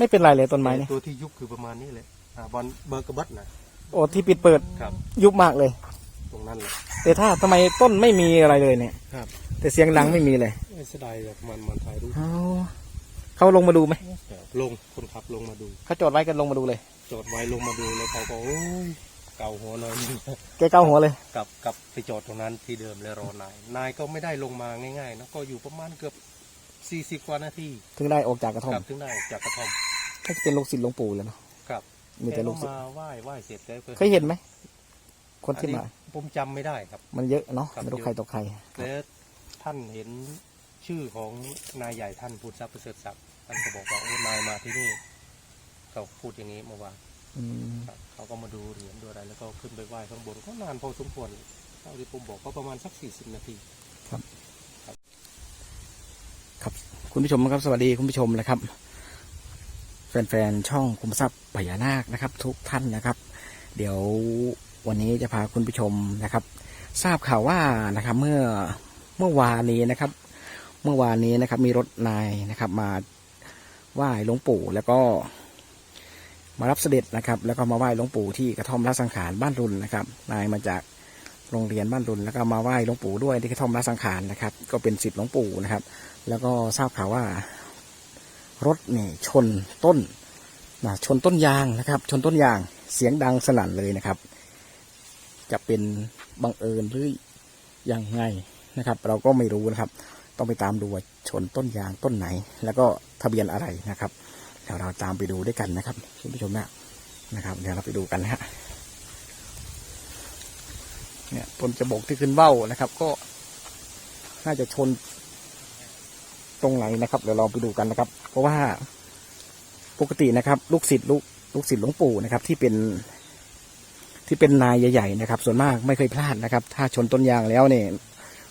ไม่เป็นไรเลยต้นไม้เนี่ยตัวที่ยุบคือประมาณนี้เลยอ่าบอลเบอร์กระบัดนะโอ้ที่ปิดเปิดครับ ยุบมากเลย ตรงนั้นแหละแต่ถ้าทำไมต้นไม่มีอะไรเลยเนี่ย ครับแต่เสียงดังไม่มีเลยไม่เสียดายแบบมันมันถ่ายรูปเอาเขาลงมาดูไหมลงคนขับลงมาดู เขาจอดไว้กันลงมาดูเลยจอดไว้ลงมาดูแล้วเขาก็โอ้ยเก่าหัวหน่อย แกเกาหัวเลย กลับกลับไปจอดตรงนั้นที่เดิมแล้วรอนาย นายก็ไม่ได้ลงมาง่ายๆนะก็อยู่ประมาณเกือบสี่สิบ40 กว่านาทีถึงได้ออกจากกระท่อมกลับถึงได้ออกจากกระท่อม ก็จะเป็นลูกศิษย์หลวงปู่เลยเนาะกลับมีแต่ลูกศิษย์มาไหว้ไหว้เสร็จแล้วก็เคยเห็นไหมคนที่มาอันนี้ผมจำไม่ได้ครับ มันเยอะเนาะครับไม่รู้เยอะใครต่อใครแล้วท่านเห็นชื่อของนายใหญ่ท่านพูดทรัพย์ประเสริฐศักดิ์ท่านก็บอกว่าโอ้นายมาที่นี่เขาพูดอย่างนี้เมื่อวานอืมครับเขาก็มาดูเหรียญดูอะไรแล้วก็ขึ้นไปไหว้ข้างบนก็นานพอสมควรเท่าที่ผมบอกก็ประมาณสักสี่สิบนาทีคุณผู้ชมครับ สวัสดีคุณผู้ชมนะครับ แฟนๆช่องคุมทรัพย์พญานาคนะครับ ทุกท่านนะครับ เดี๋ยววันนี้จะพาคุณผู้ชมนะครับ ทราบข่าวว่านะครับเมื่อเมื่อวานนี้นะครับ เมื่อวานนี้นะครับ มีรถนายนะครับ มาไหว้หลวงปู่แล้วก็มารับเสด็จนะครับ แล้วก็มาไหว้หลวงปู่ที่กระท่อมละสังขารบ้านรุนนะครับ นายมาจากโรงเรียนบ้านรุนแล้วก็มาไหว้หลวงปู่ด้วยที่กระท่อมละสังขารนะครับ ก็เป็นสิทธิ์หลวงปู่นะครับ แล้วก็ทราบข่าวว่า รถนี่ชนต้นนะชนต้นยางนะครับ ชนต้นยางเสียงดังสนั่นเลยนะครับ จะเป็นบังเอิญหรือยังไงนะครับ เราก็ไม่รู้นะครับ ต้องไปตามดูว่าชนต้นยางต้นไหน แล้วก็ทะเบียนอะไรนะครับเดี๋ยวเราตามไปดูด้วยกันนะครับคุณผู้ชมนะนะครับ เดี๋ยวเราไปดูกันนะฮะเนี่ยต้นจะบกที่ขึ้นเบ้านะครับ ก็น่าจะชน ตรงไหนนะครับเดี๋ยวเราไปดูกันนะครับ เพราะว่าปกตินะครับ ลูกศิษย์ลูกลูกศิษย์หลวงปู่นะครับ ที่เป็นที่เป็นนายใหญ่ๆนะครับ ส่วนมากไม่เคยพลาดนะครับ ถ้าชนต้นยางแล้วเนี่ย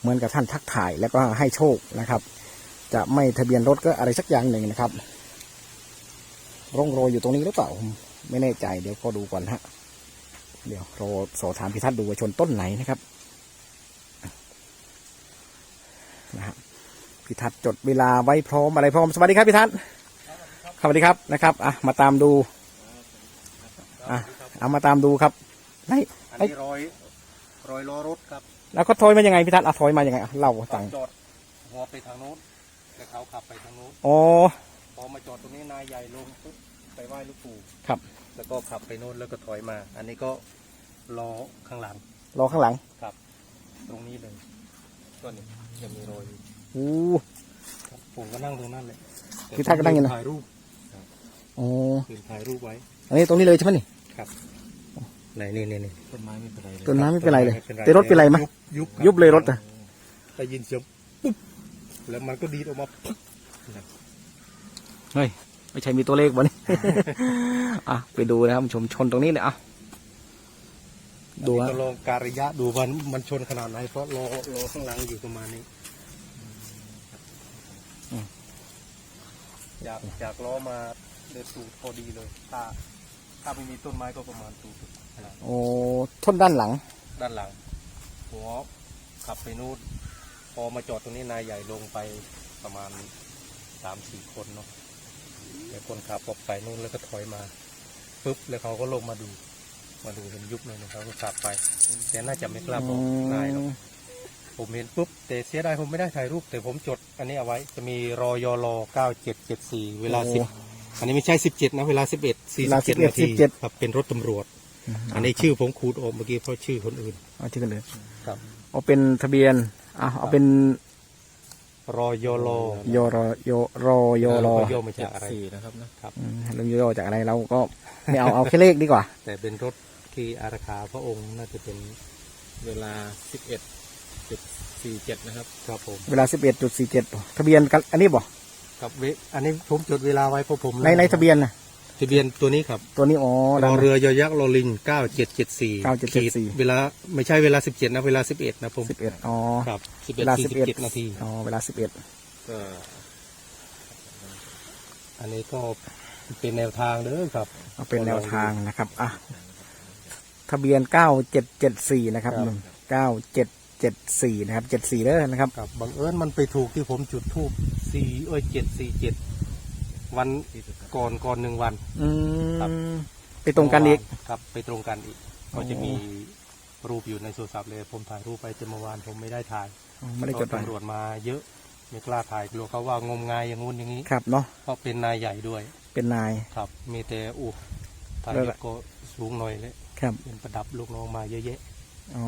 เหมือนกับท่านทักถ่ายแล้วก็ให้โชคนะครับ จะไม่ทะเบียนรถก็อะไรสักอย่างหนึ่งนะครับ ร่องรอยอยู่ตรงนี้หรือเปล่าไม่แน่ใจเดี๋ยวก็ดูก่อนฮะเดี๋ยวรอสอบถามพิทัศน์ดูว่าชนต้นไหนนะครับนะครับ พิทัศน์จดเวลาไว้พร้อมอะไรพร้อมสวัสดีครับพิทัศน์สวัสดีครับนะครับอะมาตามดูอะเอามาตามดูครับไหนอันนี้รอยรอยล้อรถครับแล้วก็ถอยมายังไงพิทัศน์อะถอยมายังไงอะเล่าต่างจอดหัวไปทางโน้นแต่เขาขับไปทางโน้นอ๋อพอมาจอดตรงนี้นายใหญ่ลงปุ๊บไปไหว้ลูกปู่ครับ แล้วก็ขับไปโน้นแล้วก็ถอยมา อันนี้ก็ล้อข้างหลังรอข้างหลังครับ ตรงนี้เลยก็นี่ยังมีรอย อยู่อู้ครับผมก็นั่งตรงนั้นเลยคือท่านก็นั่งอยู่นะ ถ่ายรูปอ๋อยืนถ่ายรูปไว้ อันนี้ตรงนี้เลยใช่ไหมนี่ ครับไหนนี่นี่นี่ ต้นไม้ไม่เป็นไรเลยต้นไม้ไม่เป็นไรเลยแต่รถเป็นไรไหม ยุบครับยุบเลยรถอะได้ยินเสียงปุ๊บ แล้วมันก็ดีดออกมาปุ๊บเฮ้ยไม่ใช่มีตัวเลขวะนี่ อะไปดูนะครับชมชนตรงนี้เลยอะดูอันฮะนี้ก็ลองการระยะดูมันมันชนขนาดไหน เพราะล้อล้อข้างหลังอยู่ประมาณนี้ จากจากล้อมาเดินตูดพอดีเลย ถ้า ถ้าไม่มีต้นไม้ก็ประมาณตูดขนาดโอ้ชนด้านหลัง ด้านหลังหัวขับไปนู่นพอมาจอดตรงนี้นายใหญ่ลงไปประมาณสามสี่คนเนาะแล้วคนขับออกไปนู่นแล้วก็ถอยมาปุ๊บแล้วเขาก็ลงมาดู มาดูเห็นยุบเลยนะเขาก็ขับไปแต่น่าจะไม่กล้าบอกนายหรอก ผมเห็นปุ๊บแต่เสียดายผมไม่ได้ถ่ายรูป แต่ผมจดอันนี้เอาไว้จะมีรอยอรอเก้าเจ็ดเจ็ดสี่เวลาสิบอันนี้ไม่ใช่สิบเจ็ดนะ เวลาสิบเอ็ดสี่สิบเจ็ดนาทีครับเป็นรถตำรวจอันนี้ชื่อผมขูดออกเมื่อกี้เพราะชื่อคนอื่นเอาชื่อกันเลยครับเอาเป็นทะเบียนเอาเอาเป็นรอยอรอยอรอยอรอยอรอย่อมาจากอะไรสี่นะครับนะครับ อืมเรื่องย่อจากอะไรเราก็ไม่เอาเอาแค่เลขดีกว่าแต่เป็นรถที่อาราคาพระองค์น่าจะเป็นเวลาสิบเอ็ด จุดสี่เจ็ดนะครับ ครับผมเวลาสิบเอ็ดจุดสี่เจ็ดทะเบียนกันอันนี้บ่ครับเวอันนี้ผมจดเวลาไว้เพราะผมในในทะเบียนนะทะเบียนตัวนี้ครับตัวนี้อ๋อรอเรือยอยักษ์รอลิงเก้าเจ็ดเจ็ดสี่9774เวลาไม่ใช่เวลาสิบเจ็ดนะเวลาสิบเอ็ดนะผมสิบเอ็ดอ๋อครับสิบเวเอ็ดลาสี่สิสิบบเอ็ดเจ็ดนาทีอ๋อเวลาสิบเอ็ดก็อันนี้ก็เป็นแนวทางเด้อครับเอาเป็นแนวทางนะครับอะทะเบียนเก้าเจ็ดเจ็ดสี่นะครับครับเก้าเจ็ด เจ็ดสี่นะครับเจ็ดสี่เด้อนะครับครับบังเอิญมันไปถูกที่ผมจุดทูบสี่เอ้ยเจ็ดสี่เจ็ดวันที่สุดครับก่อนก่อนหนึ่งวัน อืครับ มไปตรงกันอีก ครับ ไปตรงกันอีกโอ้ก็จะมีรูปอยู่ในโทรศัพท์เลย ผมถ่ายรูปไปแต่เมื่อวานผมไม่ได้ถ่ายอ๋อไม่ได้จดเพไว้ราะตำรวจมาเยอะไม่กล้าถ่ายกลัวเขาว่างมงายอย่างงู้นอย่างนี้ครับเนาะเพราะเป็นนายใหญ่ด้วยเป็นนาย ครับ มีแต่อู้ถ่ายแล้วเด็กก็สูงหน่อยเลยครับ เป็นประดับลูกน้องมาเยอะแยะ อ๋อ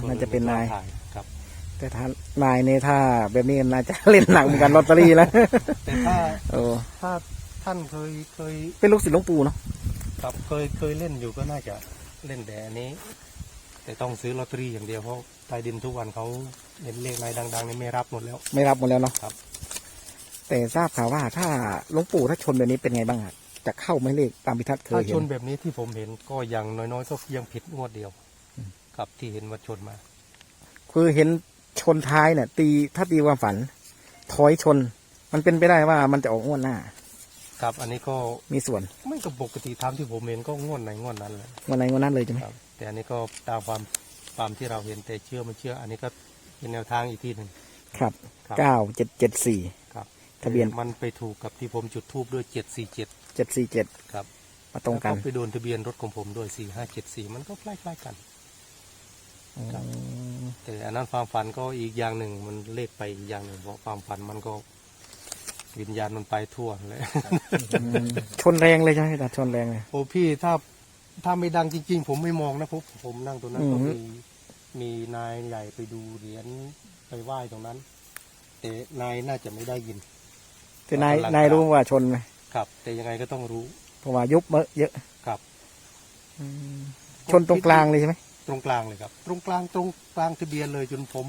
ก็ลน่าจะเป็นนายไม่กล้ถ่ครับ แต่ถ้านายเนี่ยถ้าแบบนี้น่าจะเล่นหนังเหมือนกันลอตเตอรี่แล้วแต่ถ้าโอ้ถ้าท่านเคยเคย เป็นลูกศิษย์หลวงปู่เนาะครับเคยเคยเล่นอยู่ก็น่าจะเล่นแต่อันนี้ แต่ต้องซื้อลอตเตอรี่อย่างเดียวเพราะใต้ดินทุกวันเขาเห็นเลขนายดังๆนี่ไม่รับหมดแล้ว ไม่รับหมดแล้วเนาะครับ แต่ทราบข่าวว่าถ้าหลวงปู่ถ้าชนแบบนี้เป็นไงบ้างอะจะเข้าไหม่เลขตามพิทัศน์เคถ้ายเห็ชนนแบบนี้ที่ผมเห็นก็อย่างน้อยๆก็ยังผิดงวดเดียว ครับที่เห็นว่าชนมา คือเห็นชนท้ายเนี่ย ตีถ้าตีความฝัน ถอยชน มันเป็นไปได้ว่ามันจะออกงวดหน้า ครับ อันนี้ก็มีส่วนไม่กับปกติตามที่ผมเห็นก็งวดไหนงวดนั้นเลยงวดไหนงวดนั้นเลยใช่ไหมครับ แต่อันนี้ก็ตามความความที่เราเห็นแต่เชื่อไม่เชื่อ อันนี้ก็เป็นแนวทางอีกที่หนึ่งครับครับ เก้าเจ็ดเจ็ดสี่ ครับทะเบียน มันไปถูกกับที่ผมจุดทูบด้วยเจ็ดสี่เจ็ดเจ็ดสี่เจ็ดครับมาตรงกัน แล้วไปโดนทะเบียนรถของผมด้วยสี่ห้าเจ็ดสี่มันก็ใกล้ๆกันครับ แต่อันนั้นความฝันก็อีกอย่างหนึ่งมันเลขไปอีกอย่างหนึ่งเพราะความฝันมันก็วิญญาณมันไปทั่วเลยอืมชนแรงเลยใช่ไหมแต่ชนแรงเลยโอ้พี่ถ้าถ้าไม่ดังจริง ๆ ผมไม่มองนะผมผมนั่งตรงนั้นก็อือฮึมีมีนายใหญ่ไปดูเหรียญไปไหว้ตรงนั้น แต่นายน่าจะไม่ได้ยิน แต่นายกำลังนายรู้ว่าชนไหมครับ แต่ยังไงก็ต้องรู้ เพราะว่ายุบเมอะเยอะครับอืมชนตรงกลางเลยใช่ไหมต รงกลางเลยครับ ตรงกลางตรงกลางทะเบียนเลยจนผม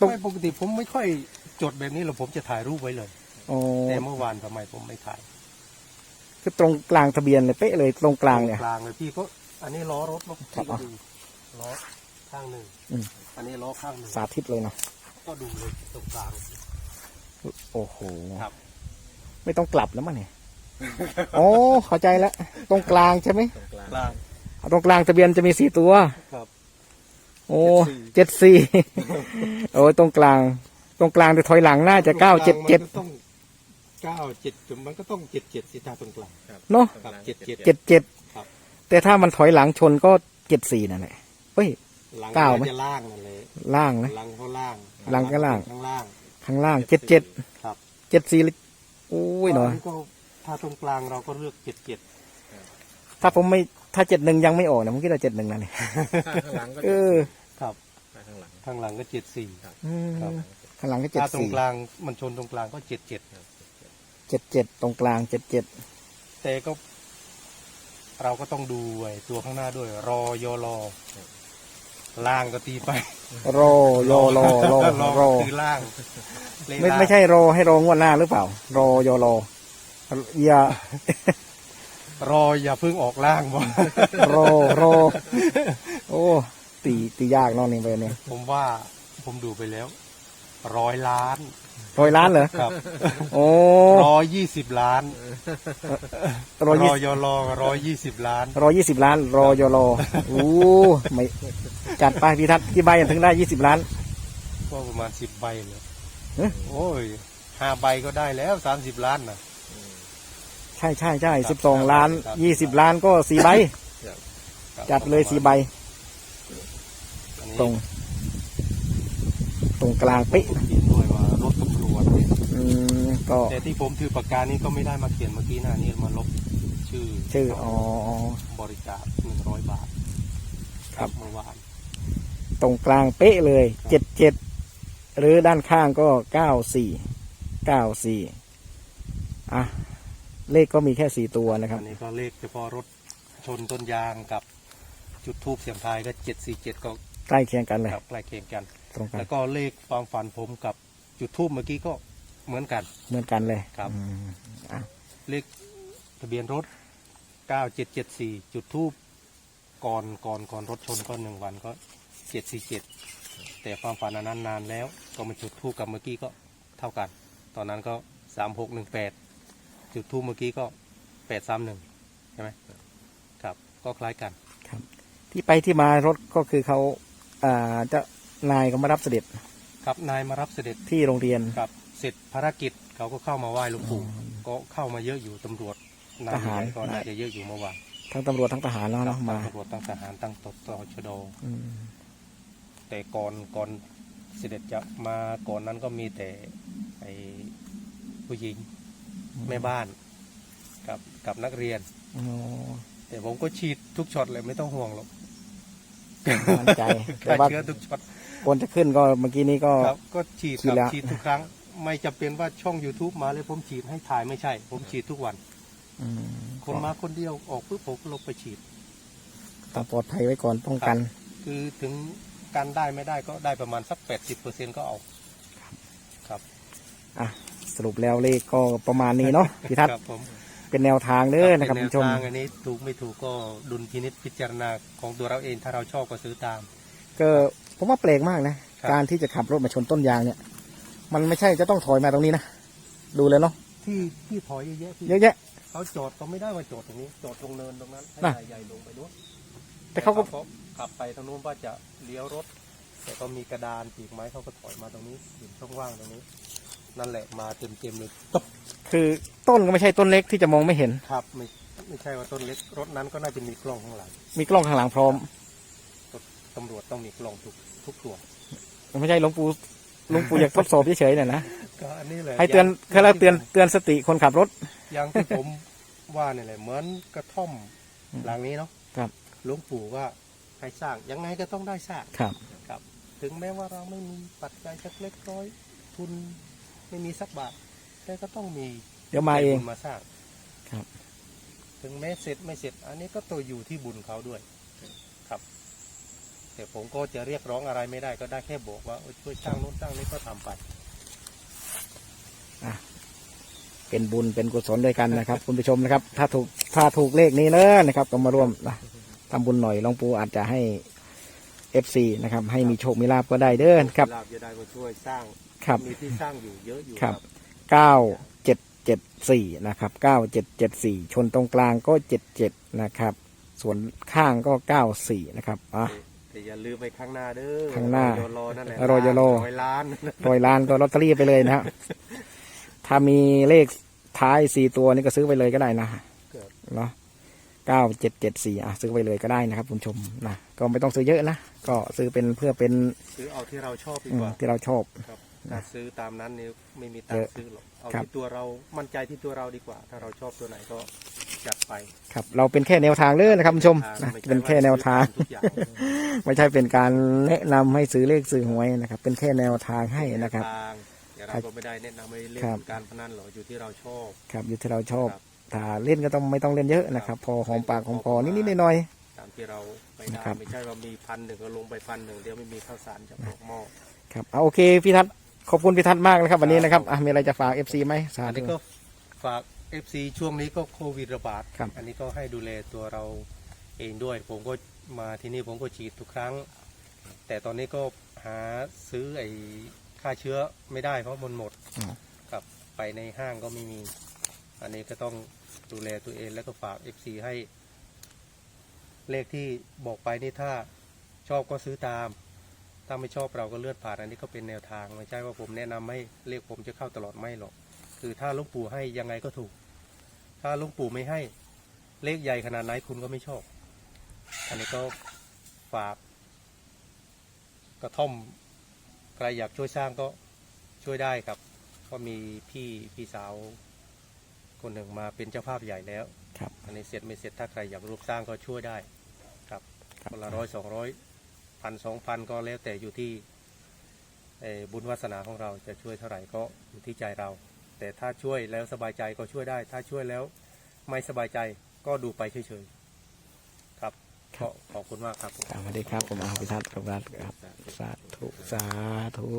ตรง ไม่ปกติผมไม่ค่อยจดแบบนี้หรอกผมจะถ่ายรูปไว้เลยโอ้แต่เมื่อวานทำไมผมไม่ถ่ายคือตรงกลางทะเบียนเลยเป๊ะเลยตรงกลางเนี่ยตรงกลางเลยพี่ก็อันนี้ล้อรถเนาะครับพี่ก็ดูล้อข้างหนึ่งอืม อันนี้ล้อข้างหนึ่งสาธิตเลยเนาะก็ดูเลยตรงกลาง โอ้โหครับ ไม่ต้องกลับแล้วมั้งเนี่ย โอ้เข้าใจแล้วตรงกลางใช่ไหมตรงกลางกลางเอา ตรงกลางทะเบียนจะมีสี่ตัว ครับ โอ้เจ็ดสี่โอ้ยตรงกลาง ตรงกลางแต่ถอยหลังน่าจะเก้าเจ็ดเจ็ดมันก็ต้องเก้าเจ็ดมันก็ต้องเจ็ดเจ็ดสิตาตรงกลางครับเนอะตรงกลางเจ็ดเจ็ดเจ็ดเจ็ดครับแต่ถ้ามันถอยหลังชนก็เจ็ดสี่นั่นแหละเฮ้ยหลังเก้าไหมจะล่างนั่นเลยล่างนะหลังเขาล่างหลังก็ล่างข้างล่างข้างล่างเจ็ดเจ็ดครับเจ็ดสี่โอ้ยหน่อยก็ถ้าตรงกลางเราก็เลือกเจ็ดเจ็ดถ้าผมไม่ ถ้าเจ็ดหนึ่งยังไม่ออกนะผมคิดว่าเจ็ดหนึ่งนะเนี่ยข้างหลังก็เออครับข้างหลังข้างหลังก็เจ็ดสี่อืมครับข้างหลังก็เจ็ดถ้าตรงสี่กลางมันชนตรงกลางก็เจ็ดเจ็ดเจ็ดเจ็ดตรงกลางเจ็ดเจ็ดแต่ก็ เราก็ต้องดูไอ้ตัวข้างหน้าด้วย รอยอรอล่างก็ตีไปโรโยโรโรรอโรคือล่างเลขไม่ล่างไม่ใช่โรให้โรงวดหน้าหรือเปล่าโรโยโรอย่า รออย่าเพิ่งออกล่างบ่โรโร โอ้ ตีตียากเนอนนี่ไปเนี่ยผมว่าผมดูไปแล้วร้อยล้านร้อยล้านเหรอครับโอ้ร้อยยี่สิบล้านร้อยรยี่อยอรอร้อยยี่สิบล้านร้อยยี่สิบล้านรอยโรโอ้ไม่จัดไปพี่ทัศน์กี่ใบถึงได้ยี่สิบล้านก็ประมาณสิบใบเลยเอ๊ะโอ้ยห้าใบก็ได้แล้วสามสิบล้านนะใช่ใช่ใช่ครัสิบบสองล้านครับยี่สิบล้านก็สี่ใบ จัดเลยสี่ใบอันนี้ตรง ตรงกลางเป๊ะผมคิดด้วยว่ารถตำรวจเนี่ยอืมก็แต่ที่ผมถือปากกานี้ก็ไม่ได้มาเขียนเมื่อกี้นะนี่มาลบชื่อ ชื่ออ๋ออ๋อบริจาคหนึ่งร้อยบาท ครับเมื่อวานตรงกลางเป๊ะเลยเจ็ดเจ็ดหรือด้านข้างก็เก้าสี่เก้าสี่อะ เลขก็มีแค่สี่ตัวนะครับ อันนี้ก็เลขเฉพาะรถชนต้นยางกับจุดทูบเสียงทายก็เจ็ดสี่เจ็ดก็ใกล้เคียงกันเลยครับใกล้เคียงกัน ตรงกันแล้วก็เลขความฝันผมกับจุดทูบเมื่อกี้ก็เหมือนกัน เหมือนกันเลยครับ อืมอะเลขทะเบียนรถ 9774 จุดทูบก่อนก่อนก่อนรถชนก็หนึ่งวันก็ 747 แต่ความฝันอันนั้นนานแล้ว ก็มาจุดทูบกับเมื่อกี้ก็เท่ากัน ตอนนั้นก็ 3618 จุดทูบเมื่อกี้ก็831ใช่ไหมครับ ก็คล้ายกันที่ไปที่มารถก็คือเขาอ่าจะนายก็มารับเสด็จครับนายมารับเสด็จที่โรงเรียนครับ เสร็จภารกิจเขาก็เข้ามาไหว้หลวงปู่อืมก็เข้ามาเยอะอยู่ตำรวจนายทหารใหญ่ก็น่าจะเยอะอยู่เมื่อวานทั้งตำรวจทั้งทหารเนาะเนาะมาตำรวจตั้งทหารตั้งตตชดอืมแต่ก่อนก่อนเสด็จจะมาก่อนนั้นก็มีแต่ไอ้ผู้หญิง แม่บ้าน กับกับนักเรียนโอ้แต่ผมก็ฉีดทุกช็อตเลยไม่ต้องห่วงหรอกมั่นใจแต่ฆ่าว่าเชื้อทุกช็อตคนจะขึ้นก็เมื่อกี้นี้ก็ ครับ ก็ฉีดฉีคดรับแล้ว ฉีดทุกครั้ง ไม่จำเป็นว่าช่อง YouTube มาเลยผมฉีดให้ถ่ายไม่ใช่ ผมฉีดทุกวัน อืมคนมาคนเดียวออกปุ๊บผมก็ลงไปฉีด ต้องปลอดภัยไว้ก่อนป้องกัน คือถึงการได้ไม่ได้ก็ได้ประมาณสัก 80%ก็เอา ครับ อะ สรุปแล้วเลขก็ประมาณนี้เนาะพี่ทัศน์ครับผมเป็นแนวทางเด้อนะครับเป็คุณผู้ชมแวทางอันนี้ถูกไม่ถูกก็ดุลพินิจพิจารณาของตัวเราเองถ้าเราชอบก็ซื้อตาม ก็ผมว่าแปลกมากนะ ครับ การที่จะขับรถมาชนต้นยางเนี่ย มันไม่ใช่จะต้องถอยมาตรงนี้นะ ดูเลยเนาะที่ที่ถอยเยอะๆพี่เยอะแยะ เขาจอดก็ไม่ได้ว่าจอดตรงนี้จอดตรงเนินตรงนั้นให้น่ะใหญ่ๆลงไปด้วยแต่เขาก็ ขับไปทางนู้นว่าจะเลี้ยวรถ แต่ก็มีกระดานปีกไม้เขาก็ถอยมาตรงนี้ถึงช่องว่างตรงนี้ นั่นแหละมาเต็มๆเลยตบคือต้นก็ไม่ใช่ต้นเล็กที่จะมองไม่เห็น ครับไม่ไม่ใช่ว่าต้นเล็กรถนั้นก็น่าจะมีกล้องข้างหลังมีกล้องข้างหลังพร้อมตำรวจต้องมีกล้องทุกทุกตัวไม่ใช่หลวงปู่หลวงปู่อยากทดสอบเฉยๆเนี่ยนะก็อันนี้แหละให้เตือนแค่เราเตือนเตือนสติคนขับรถอย่างที่ผมว่าเนี่ยแหละเหมือนกระท่อมอืมหลังนี้เนาะครับหลวงปู่ว่าให้สร้างยังไงก็ต้องได้สร้างครับครับ ถึงแม้ว่าเราไม่มีปัจจัยสักเล็กน้อยทุน ไม่มีสักบาท แต่ก็ต้องมีเดี๋ยวมาเอง บุญมาสร้างครับ ถึงแม้เสร็จไม่เสร็จ อันนี้ก็ตัวอยู่ที่บุญเขาด้วย ครับ แต่ผมก็จะเรียกร้องอะไรไม่ได้ก็ได้แค่บอกว่าเออช่วยสร้างโน้นสร้างนี้ก็ทำไป เป็นบุญเป็นกุศลด้วยกันนะครับ คุณผู้ชมนะครับ ถ้าถูกถ้าถูกเลขนี้เนอะนะครับ ก็มาร่วมนะทำบุญหน่อยหลวงปู่อาจจะให้ เอฟซีนะครับให้มีโชคมีลาบก็ได้เด้อครับ ลาบจะได้ก็ช่วยสร้างครับ มีที่สร้างอยู่เยอะอยู่ครับ เก้าเจ็ดเจ็ดสี่นะครับเก้าเจ็ดเจ็ดสี่ชนตรงกลางก็เจ็ดเจ็ดนะครับ ส่วนข้างก็เก้าสี่นะครับอะ แต่อย่าลืมไปข้างหน้าเด้อข้างหน้าโยโลนั่นแหละโรยโล ร้อยล้านรอยล้านตัวลอตเตอรี่ไปเลยนะครับถ้ามีเลขท้ายสี่ตัวนี่ก็ซื้อไปเลยก็ได้นะเนาะ เก้าเจ็ดเจ็ดสี่อะซื้อไปเลยก็ได้นะครับคุณผู้ชมนะก็ไม่ต้องซื้อเยอะนะก็ซื้อเป็นเพื่อเป็นซื้อเอาที่เราชอบดีอืกมว่าที่เราชอบ ครับถ้าซื้อตามนั้นนี่ไม่มีตังเยค์อะซื้อหรอกเอาครับ ที่ตัวเรามั่นใจที่ตัวเราดีกว่า ถ้าเราชอบตัวไหนก็จัดไปครับเราเป็นแค่แนวทางเลยนะครับคุณผู้ชมนะไม่ใช่เป็นแค่แนวทางทุกอย่างไม่ใช่เป็นการแนะนำให้ซื้อเลขซื้อหวยนะครับ เป็นแค่แนวทางให้นะครับแวทางแต่เราก็ไม่ได้แนะนำให้เล่นครับ การพนันหรอกอยู่ที่เราชอบ ครับอยู่ที่เราชอบครับ ถ้าเล่นก็ต้องไม่ต้องเล่นเยอะนะครับ พอหอมปากหอมคอนิดๆหน่อยตามที่เราไปได้นะครับไม่ใช่ว่ามีพันหนึ่งก็ลงไปพันหนึ่งเดี๋ยวไม่มีข้าวสารจะบอกหม้อๆครับเอาโอเคพี่ทัศน์ขอบคุณพี่ทัศน์มากนะครับ วันนี้นะครับอะมีอะไรจะฝากเอฟซีไหมสาอันธุ นี้ก็ฝาก FC ช่วงนี้ก็โควิดระบาด ครับ อันนี้ก็ให้ดูแลตัวเราเองด้วย ผมก็มาที่นี่ผมก็ฉีดทุกครั้ง แต่ตอนนี้ก็หาซื้อไอ้ฆ่าเชื้อไม่ได้เพราะมันหมดอืมกับไปในห้างก็ไม่มี อันนี้ก็ต้อง ดูแลตัวเอง แล้วก็ฝาก FC ให้ เลขที่บอกไปนี่ถ้าชอบก็ซื้อตาม ถ้าไม่ชอบเราก็เลื่อนผ่านอันนี้ก็เป็นแนวทางไม่ใช่ว่าผมแนะนำให้เลขผมจะเข้าตลอดไม่หรอก คือถ้าลุงปู่ให้ยังไงก็ถูก ถ้าลุงปู่ไม่ให้เลขใหญ่ขนาดไหนคุณก็ไม่ชอบ อันนี้ก็ฝากกระท่อมใครอยากช่วยสร้างก็ช่วยได้ครับ ก็มีพี่พี่สาว คนหนึ่งมาเป็นเจ้าภาพใหญ่แล้วครับ อันนี้เสร็จไม่เสร็จถ้าใครอยากร่วมสร้างก็ช่วยได้ ครับครับ คนละร้อยสองร้อยพันสองพันก็แล้วแต่อยู่ที่เอ่อบุญวาสนาของเราจะช่วยเท่าไหร่ก็อยู่ที่ใจเรา แต่ถ้าช่วยแล้วสบายใจก็ช่วยได้ ถ้าช่วยแล้วไม่สบายใจก็ดูไปเฉยๆครับก็ขอบคุณมากครับผม ครับสวัสดีครับผมอาพิทัศน์ครับครับ สาธุ สาธุ